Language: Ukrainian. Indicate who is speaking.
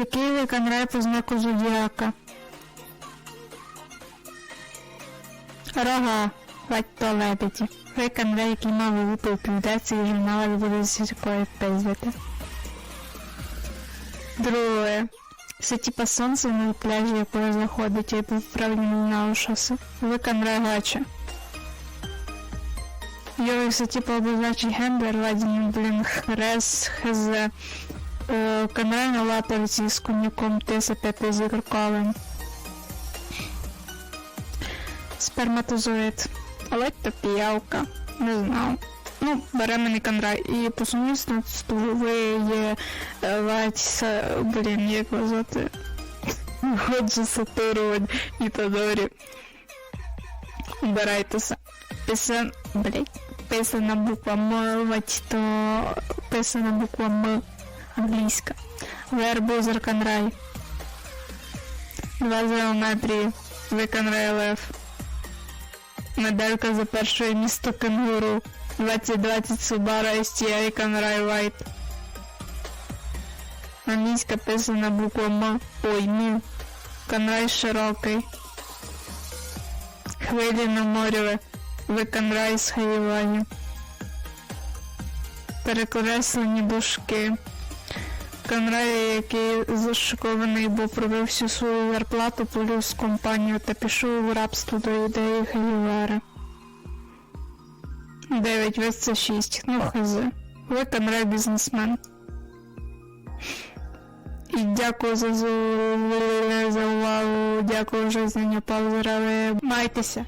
Speaker 1: Який виконрай по знаку зодіака? Рога, хвать то лебеді. Ви Виконрай, який мав випив півдеці і журнали буде сільської пиздити. Друге. Це типа сонце на пляжі, якого заходить, і був правильно на шосе. Виконрай гача. Йой, це типа обозначить гендер, ладінь, блін, хрес, хз. Е, Камеральна лапавиці з коньяком тиса п'яти зірковим. Сперматозоїд. Але то піявка. Не знаю. Ну, беремо не кандрай. І по сумісництву ви є е, Ватіса, блін, як вас? Ходжу Сатурн і Тодорі. Убирайтеся. Писан, блять, писана буква М, то писана буква М англійська. Вербу Зарканрай. Два зеометрії. Виконрай Лев. Медалька за перше місто кенгуру. 2020 Subaru STI Канрай White. Англійська писана буква М. Ой, М. Канрай широкий. Хвилі на морі. Виконрай з Хаївані. Перекреслені дужки. Конрай, який зашокований, бо пробив всю свою зарплату, плюс компанію та пішов у рабство до ідеї Галівера. 9 вес це 6. Ну хз. Ви Конрай бізнесмен. І дякую за, за, за увагу, дякую за знання паузера. Ви майтеся.